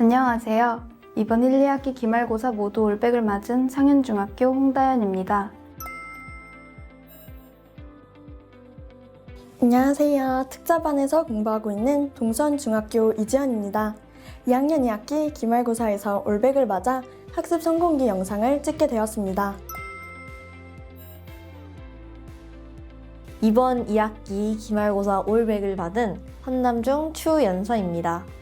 안녕하세요. 이번 1, 2학기 기말고사 모두 올백을 맞은 상현중학교 홍다연입니다. 안녕하세요. 특자반에서 공부하고 있는 동선중학교 이지연입니다. 2학년 2학기 기말고사에서 올백을 맞아 학습 성공기 영상을 찍게 되었습니다. 이번 2학기 기말고사 올백을 받은 한남중 추연서입니다.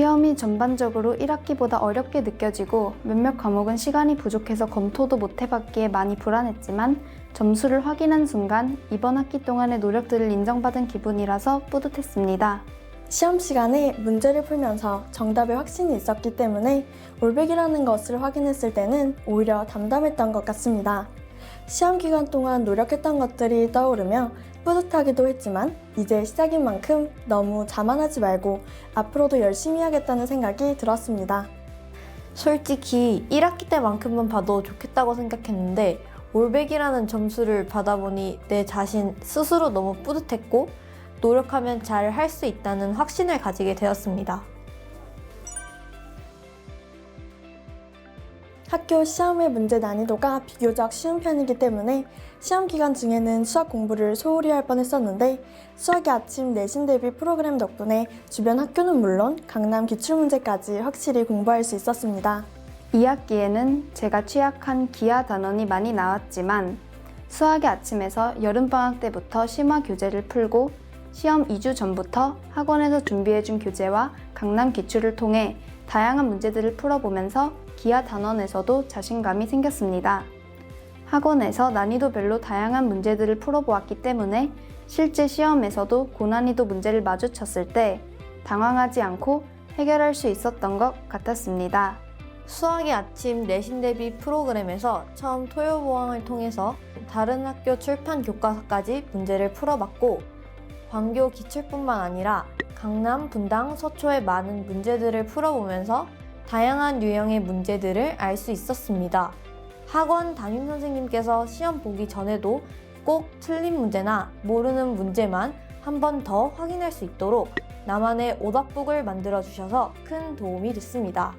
시험이 전반적으로 1학기보다 어렵게 느껴지고 몇몇 과목은 시간이 부족해서 검토도 못 해봤기에 많이 불안했지만 점수를 확인한 순간 이번 학기 동안의 노력들을 인정받은 기분이라서 뿌듯했습니다. 시험 시간에 문제를 풀면서 정답에 확신이 있었기 때문에 올백이라는 것을 확인했을 때는 오히려 담담했던 것 같습니다. 시험 기간 동안 노력했던 것들이 떠오르며 뿌듯하기도 했지만 이제 시작인 만큼 너무 자만하지 말고 앞으로도 열심히 하겠다는 생각이 들었습니다. 솔직히 1학기 때만큼만 봐도 좋겠다고 생각했는데 올백이라는 점수를 받아보니 내 자신 스스로 너무 뿌듯했고 노력하면 잘 할 수 있다는 확신을 가지게 되었습니다. 학교 시험의 문제 난이도가 비교적 쉬운 편이기 때문에 시험 기간 중에는 수학 공부를 소홀히 할 뻔했었는데 수학의 아침 내신 대비 프로그램 덕분에 주변 학교는 물론 강남 기출문제까지 확실히 공부할 수 있었습니다. 2학기에는 제가 취약한 기하 단원이 많이 나왔지만 수학의 아침에서 여름방학 때부터 심화 교재를 풀고 시험 2주 전부터 학원에서 준비해준 교재와 강남 기출을 통해 다양한 문제들을 풀어보면서 기하 단원에서도 자신감이 생겼습니다. 학원에서 난이도별로 다양한 문제들을 풀어보았기 때문에 실제 시험에서도 고난이도 문제를 마주쳤을 때 당황하지 않고 해결할 수 있었던 것 같았습니다. 수학의 아침 내신 대비 프로그램에서 처음 토요보왕을 통해서 다른 학교 출판 교과서까지 문제를 풀어봤고 광교 기출뿐만 아니라 강남, 분당, 서초의 많은 문제들을 풀어보면서 다양한 유형의 문제들을 알 수 있었습니다. 학원 담임 선생님께서 시험 보기 전에도 꼭 틀린 문제나 모르는 문제만 한 번 더 확인할 수 있도록 나만의 오답북을 만들어 주셔서 큰 도움이 됐습니다.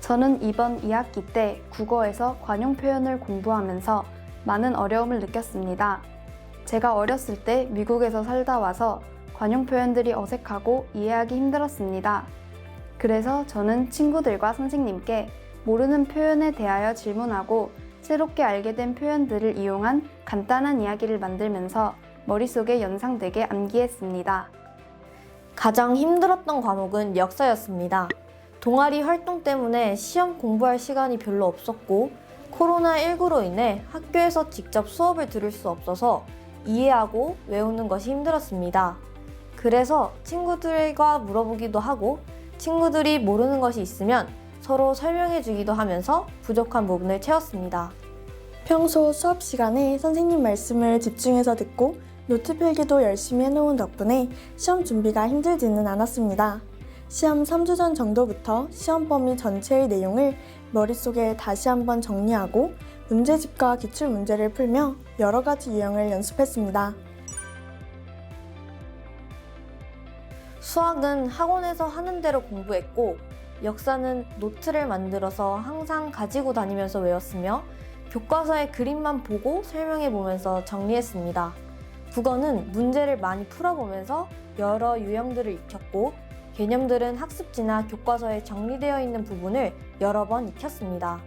저는 이번 2학기 때 국어에서 관용 표현을 공부하면서 많은 어려움을 느꼈습니다. 제가 어렸을 때 미국에서 살다 와서 관용 표현들이 어색하고 이해하기 힘들었습니다. 그래서 저는 친구들과 선생님께 모르는 표현에 대하여 질문하고 새롭게 알게 된 표현들을 이용한 간단한 이야기를 만들면서 머릿속에 연상되게 암기했습니다. 가장 힘들었던 과목은 역사였습니다. 동아리 활동 때문에 시험 공부할 시간이 별로 없었고 코로나19로 인해 학교에서 직접 수업을 들을 수 없어서 이해하고 외우는 것이 힘들었습니다. 그래서 친구들과 물어보기도 하고 친구들이 모르는 것이 있으면 서로 설명해 주기도 하면서 부족한 부분을 채웠습니다. 평소 수업 시간에 선생님 말씀을 집중해서 듣고 노트 필기도 열심히 해놓은 덕분에 시험 준비가 힘들지는 않았습니다. 시험 3주 전 정도부터 시험 범위 전체의 내용을 머릿속에 다시 한번 정리하고 문제집과 기출 문제를 풀며 여러 가지 유형을 연습했습니다. 수학은 학원에서 하는 대로 공부했고 역사는 노트를 만들어서 항상 가지고 다니면서 외웠으며 교과서의 그림만 보고 설명해 보면서 정리했습니다. 국어는 문제를 많이 풀어보면서 여러 유형들을 익혔고 개념들은 학습지나 교과서에 정리되어 있는 부분을 여러 번 익혔습니다.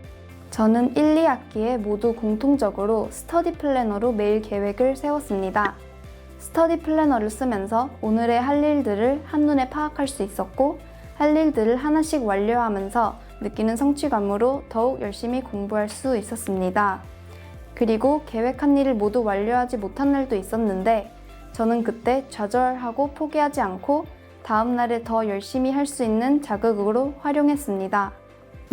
저는 1, 2학기에 모두 공통적으로 스터디 플래너로 매일 계획을 세웠습니다. 스터디 플래너를 쓰면서 오늘의 할 일들을 한눈에 파악할 수 있었고, 할 일들을 하나씩 완료하면서 느끼는 성취감으로 더욱 열심히 공부할 수 있었습니다. 그리고 계획한 일을 모두 완료하지 못한 날도 있었는데, 저는 그때 좌절하고 포기하지 않고 다음날에 더 열심히 할 수 있는 자극으로 활용했습니다.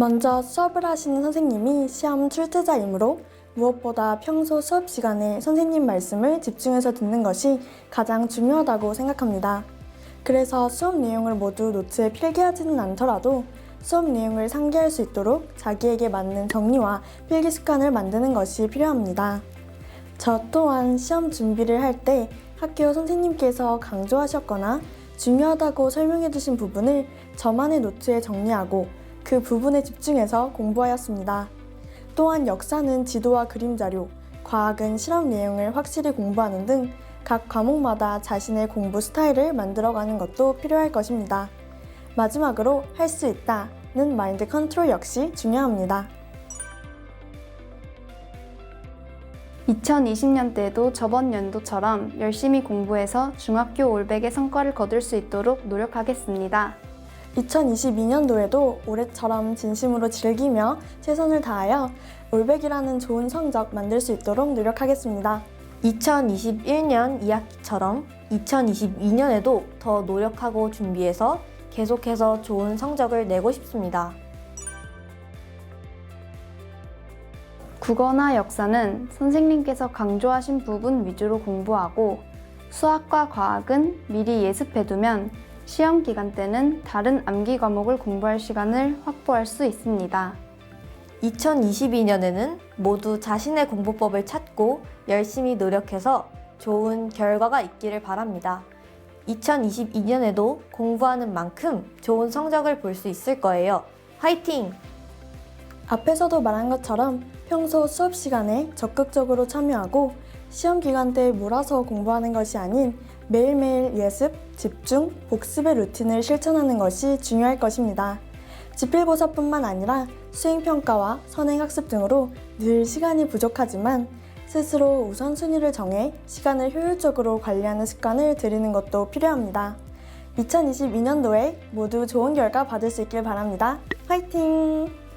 먼저 수업을 하시는 선생님이 시험 출제자이므로 무엇보다 평소 수업 시간에 선생님 말씀을 집중해서 듣는 것이 가장 중요하다고 생각합니다. 그래서 수업 내용을 모두 노트에 필기하지는 않더라도 수업 내용을 상기할 수 있도록 자기에게 맞는 정리와 필기 습관을 만드는 것이 필요합니다. 저 또한 시험 준비를 할 때 학교 선생님께서 강조하셨거나 중요하다고 설명해 주신 부분을 저만의 노트에 정리하고 그 부분에 집중해서 공부하였습니다. 또한 역사는 지도와 그림 자료, 과학은 실험 내용을 확실히 공부하는 등 각 과목마다 자신의 공부 스타일을 만들어가는 것도 필요할 것입니다. 마지막으로 할 수 있다는 마인드 컨트롤 역시 중요합니다. 2020년대에도 저번 연도처럼 열심히 공부해서 중학교 올백의 성과를 거둘 수 있도록 노력하겠습니다. 2022년도에도 올해처럼 진심으로 즐기며 최선을 다하여 올백이라는 좋은 성적 만들 수 있도록 노력하겠습니다. 2021년 2학기처럼 2022년에도 더 노력하고 준비해서 계속해서 좋은 성적을 내고 싶습니다. 국어나 역사는 선생님께서 강조하신 부분 위주로 공부하고 수학과 과학은 미리 예습해두면 시험 기간 때는 다른 암기 과목을 공부할 시간을 확보할 수 있습니다. 2022년에는 모두 자신의 공부법을 찾고 열심히 노력해서 좋은 결과가 있기를 바랍니다. 2022년에도 공부하는 만큼 좋은 성적을 볼 수 있을 거예요. 화이팅! 앞에서도 말한 것처럼 평소 수업 시간에 적극적으로 참여하고 시험 기간 때 몰아서 공부하는 것이 아닌 매일매일 예습, 집중, 복습의 루틴을 실천하는 것이 중요할 것입니다. 지필고사뿐만 아니라 수행평가와 선행학습 등으로 늘 시간이 부족하지만 스스로 우선순위를 정해 시간을 효율적으로 관리하는 습관을 들이는 것도 필요합니다. 2022년도에 모두 좋은 결과 받을 수 있길 바랍니다. 화이팅!